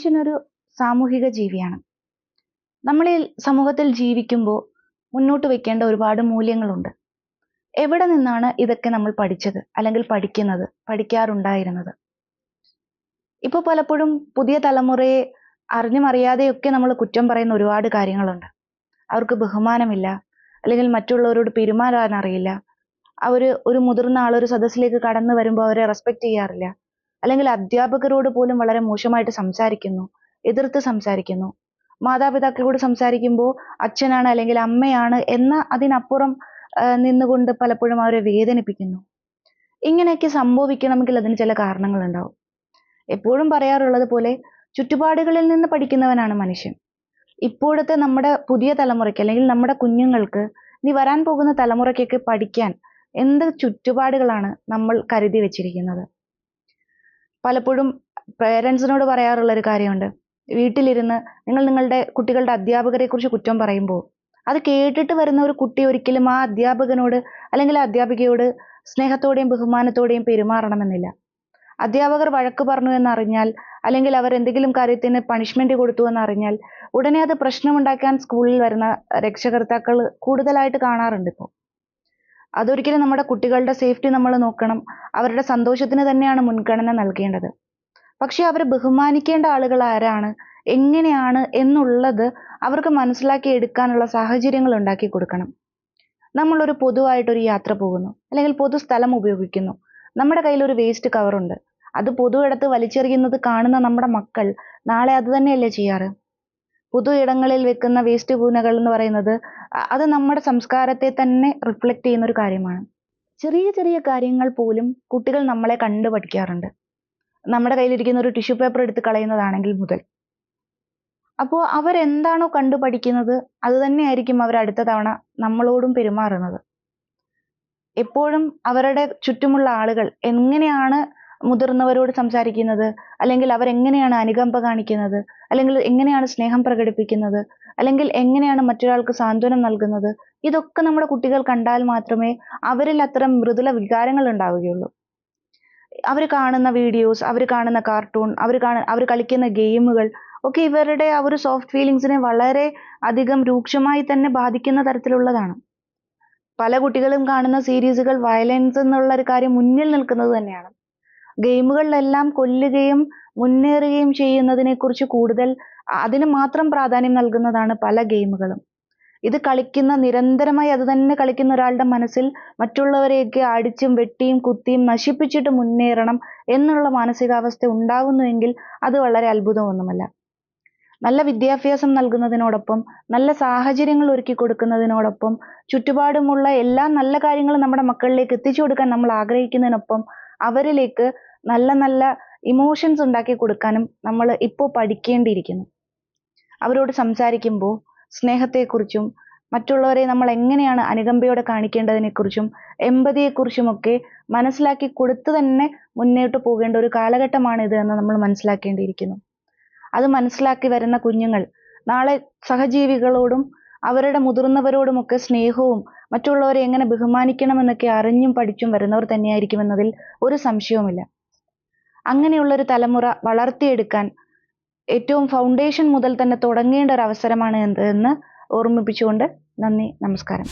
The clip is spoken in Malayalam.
മനുഷ്യനൊരു സാമൂഹിക ജീവിയാണ്. നമ്മൾ ഈ സമൂഹത്തിൽ ജീവിക്കുമ്പോൾ മുന്നോട്ട് വെക്കേണ്ട ഒരുപാട് മൂല്യങ്ങളുണ്ട്. എവിടെ നിന്നാണ് ഇതൊക്കെ നമ്മൾ പഠിച്ചത്? അല്ലെങ്കിൽ പഠിക്കുന്നത്? പഠിക്കാറുണ്ടായിരുന്നത്? ഇപ്പോൾ പലപ്പോഴും പുതിയ തലമുറയെ അറിഞ്ഞും അറിയാതെയൊക്കെ നമ്മൾ കുറ്റം പറയുന്ന ഒരുപാട് കാര്യങ്ങളുണ്ട്. അവർക്ക് ബഹുമാനമില്ല. അല്ലെങ്കിൽ മറ്റുള്ളവരോട് പെരുമാറാൻ അറിയില്ല അവർ ഒരു മുതിർന്ന ആളൊരു സദസ്സിലേക്ക് കടന്നു വരുമ്പോൾ അവരെ റെസ്പെക്ട് ചെയ്യാറില്ല. അല്ലെങ്കിൽ അധ്യാപകരോട് പോലും വളരെ മോശമായിട്ട് സംസാരിക്കുന്നു എതിർത്ത് സംസാരിക്കുന്നു. മാതാപിതാക്കളോട് സംസാരിക്കുമ്പോൾ അച്ഛനാണ് അല്ലെങ്കിൽ അമ്മയാണ് എന്ന അതിനപ്പുറം നിന്നുകൊണ്ട് പലപ്പോഴും അവരെ വേദനിപ്പിക്കുന്നു. ഇങ്ങനെയൊക്കെ സംഭവിക്കണമെങ്കിൽ അതിന് ചില കാരണങ്ങളുണ്ടാവും. എപ്പോഴും പറയാറുള്ളത് പോലെ ചുറ്റുപാടുകളിൽ നിന്ന് പഠിക്കുന്നവനാണ് മനുഷ്യൻ. ഇപ്പോഴത്തെ നമ്മുടെ പുതിയ തലമുറയ്ക്ക് അല്ലെങ്കിൽ നമ്മുടെ കുഞ്ഞുങ്ങൾക്ക് ഇനി വരാൻ പോകുന്ന തലമുറയ്ക്കൊക്കെ പഠിക്കാൻ എന്ത് ചുറ്റുപാടുകളാണ് നമ്മൾ കരുതി വെച്ചിരിക്കുന്നത്? പലപ്പോഴും പേരൻസിനോട് പറയാറുള്ള ഒരു കാര്യമുണ്ട്. വീട്ടിലിരുന്ന് നിങ്ങൾ നിങ്ങളുടെ കുട്ടികളുടെ അധ്യാപകരെ കുറിച്ച് കുറ്റം പറയുമ്പോൾ അത് കേട്ടിട്ട് വരുന്ന ഒരു കുട്ടി ഒരിക്കലും ആ അധ്യാപകനോട് അല്ലെങ്കിൽ അധ്യാപികയോട് സ്നേഹത്തോടെയും ബഹുമാനത്തോടെയും പെരുമാറണമെന്നില്ല. അധ്യാപകർ വഴക്ക് പറഞ്ഞു എന്നറിഞ്ഞാൽ അല്ലെങ്കിൽ അവർ എന്തെങ്കിലും കാര്യത്തിന് പണിഷ്മെന്റ് കൊടുത്തു എന്നറിഞ്ഞാൽ ഉടനെ അത് പ്രശ്നമുണ്ടാക്കാൻ സ്കൂളിൽ വരുന്ന രക്ഷകർത്താക്കൾ കൂടുതലായിട്ട് കാണാറുണ്ട് ഇപ്പോൾ. അതൊരിക്കലും നമ്മുടെ കുട്ടികളുടെ സേഫ്റ്റി നമ്മൾ നോക്കണം. അവരുടെ സന്തോഷത്തിന് തന്നെയാണ് മുൻഗണന നൽകേണ്ടത്. പക്ഷേ അവർ ബഹുമാനിക്കേണ്ട ആളുകൾ ആരാണ്? എങ്ങനെയാണ് എന്നുള്ളത് അവർക്ക് മനസ്സിലാക്കി എടുക്കാനുള്ള സാഹചര്യങ്ങൾ ഉണ്ടാക്കി കൊടുക്കണം. നമ്മളൊരു പൊതുവായിട്ടൊരു യാത്ര പോകുന്നു. അല്ലെങ്കിൽ പൊതു സ്ഥലം ഉപയോഗിക്കുന്നു. നമ്മുടെ കയ്യിൽ ഒരു വേസ്റ്റ് കവറുണ്ട് അത് പൊതു ഇടത്ത് വലിച്ചെറിയുന്നത് കാണുന്ന നമ്മുടെ മക്കൾ നാളെ അത് തന്നെയല്ലേ ചെയ്യാറ്? പൊതു ഇടങ്ങളിൽ വെക്കുന്ന വേസ്റ്റ് കൂനകൾ എന്ന് പറയുന്നത് അത് നമ്മുടെ സംസ്കാരത്തെ തന്നെ റിഫ്ലക്റ്റ് ചെയ്യുന്ന ഒരു കാര്യമാണ്. ചെറിയ ചെറിയ കാര്യങ്ങൾ പോലും കുട്ടികൾ നമ്മളെ കണ്ടു പഠിക്കാറുണ്ട്. നമ്മുടെ കയ്യിലിരിക്കുന്ന ഒരു ടിഷ്യൂ പേപ്പർ എടുത്ത് കളയുന്നതാണെങ്കിൽ മുതൽ. അപ്പോൾ അവരെന്താണോ കണ്ടു പഠിക്കുന്നത് അത് തന്നെയായിരിക്കും അവർ അടുത്ത തവണ നമ്മളോടും പെരുമാറുന്നത്. എപ്പോഴും അവരുടെ ചുറ്റുമുള്ള ആളുകൾ എങ്ങനെയാണ് മുതിർന്നവരോട് സംസാരിക്കുന്നത് അല്ലെങ്കിൽ അവർ എങ്ങനെയാണ് അനുകമ്പ കാണിക്കുന്നത് അല്ലെങ്കിൽ എങ്ങനെയാണ് സ്നേഹം പ്രകടിപ്പിക്കുന്നത് അല്ലെങ്കിൽ എങ്ങനെയാണ് മറ്റൊരാൾക്ക് സാന്ത്വനം നൽകുന്നത് ഇതൊക്കെ നമ്മുടെ കുട്ടികൾ കണ്ടാൽ മാത്രമേ അവരിൽ അത്തരം മൃദുല വികാരങ്ങൾ ഉണ്ടാവുകയുള്ളൂ. അവർ കാണുന്ന വീഡിയോസ് അവർ കാണുന്ന കാർട്ടൂൺ അവർ കാണ അവർ കളിക്കുന്ന ഗെയിമുകൾ ഒക്കെ ഇവരുടെ ആ ഒരു സോഫ്റ്റ് ഫീലിങ്സിനെ വളരെ അധികം രൂക്ഷമായി തന്നെ ബാധിക്കുന്ന തരത്തിലുള്ളതാണ്. പല കുട്ടികളും കാണുന്ന സീരീസുകൾ വയലൻസ് എന്നുള്ള ഒരു കാര്യം മുന്നിൽ നിൽക്കുന്നത് തന്നെയാണ്. ഗെയിമുകളിലെല്ലാം കൊല്ലുകയും മുന്നേറുകയും ചെയ്യുന്നതിനെ കുറിച്ച് കൂടുതൽ അതിന് മാത്രം പ്രാധാന്യം നൽകുന്നതാണ് പല ഗെയിമുകളും. ഇത് കളിക്കുന്ന നിരന്തരമായി അത് തന്നെ കളിക്കുന്ന ഒരാളുടെ മനസ്സിൽ മറ്റുള്ളവരെയൊക്കെ അടിച്ചും വെട്ടിയും കുത്തിയും നശിപ്പിച്ചിട്ട് മുന്നേറണം എന്നുള്ള മാനസികാവസ്ഥ ഉണ്ടാകുന്നുവെങ്കിൽ അത് വളരെ അത്ഭുതമൊന്നുമല്ല. നല്ല വിദ്യാഭ്യാസം നൽകുന്നതിനോടൊപ്പം നല്ല സാഹചര്യങ്ങൾ ഒരുക്കി കൊടുക്കുന്നതിനോടൊപ്പം ചുറ്റുപാടുമുള്ള എല്ലാ നല്ല കാര്യങ്ങളും നമ്മുടെ മക്കളിലേക്ക് എത്തിച്ചു കൊടുക്കാൻ നമ്മൾ ആഗ്രഹിക്കുന്നതിനൊപ്പം അവരിലേക്ക് നല്ല നല്ല ഇമോഷൻസ് ഉണ്ടാക്കി കൊടുക്കാനും നമ്മൾ ഇപ്പോൾ പഠിക്കേണ്ടിയിരിക്കുന്നു. അവരോട് സംസാരിക്കുമ്പോൾ സ്നേഹത്തെക്കുറിച്ചും മറ്റുള്ളവരെ നമ്മൾ എങ്ങനെയാണ് അനുകമ്പയോടെ കാണിക്കേണ്ടതിനെക്കുറിച്ചും എമ്പതിയെക്കുറിച്ചുമൊക്കെ മനസ്സിലാക്കി കൊടുത്ത് തന്നെ മുന്നോട്ട് പോകേണ്ട ഒരു കാലഘട്ടമാണ് ഇത് എന്ന് നമ്മൾ മനസ്സിലാക്കേണ്ടിയിരിക്കുന്നു. അത് മനസ്സിലാക്കി വരുന്ന കുഞ്ഞുങ്ങൾ നാളെ സഹജീവികളോടും അവരുടെ മുതിർന്നവരോടുമൊക്കെ സ്നേഹവും മറ്റുള്ളവരെ എങ്ങനെ ബഹുമാനിക്കണമെന്നൊക്കെ അറിഞ്ഞും പഠിച്ചും വരുന്നവർ തന്നെയായിരിക്കുമെന്നതിൽ ഒരു സംശയവുമില്ല. അങ്ങനെയുള്ളൊരു തലമുറ വളർത്തിയെടുക്കാൻ ഏറ്റവും ഫൗണ്ടേഷൻ മുതൽ തന്നെ തുടങ്ങേണ്ട ഒരു അവസരമാണ് എന്ന് ഓർമ്മിപ്പിച്ചുകൊണ്ട് നന്ദി നമസ്കാരം.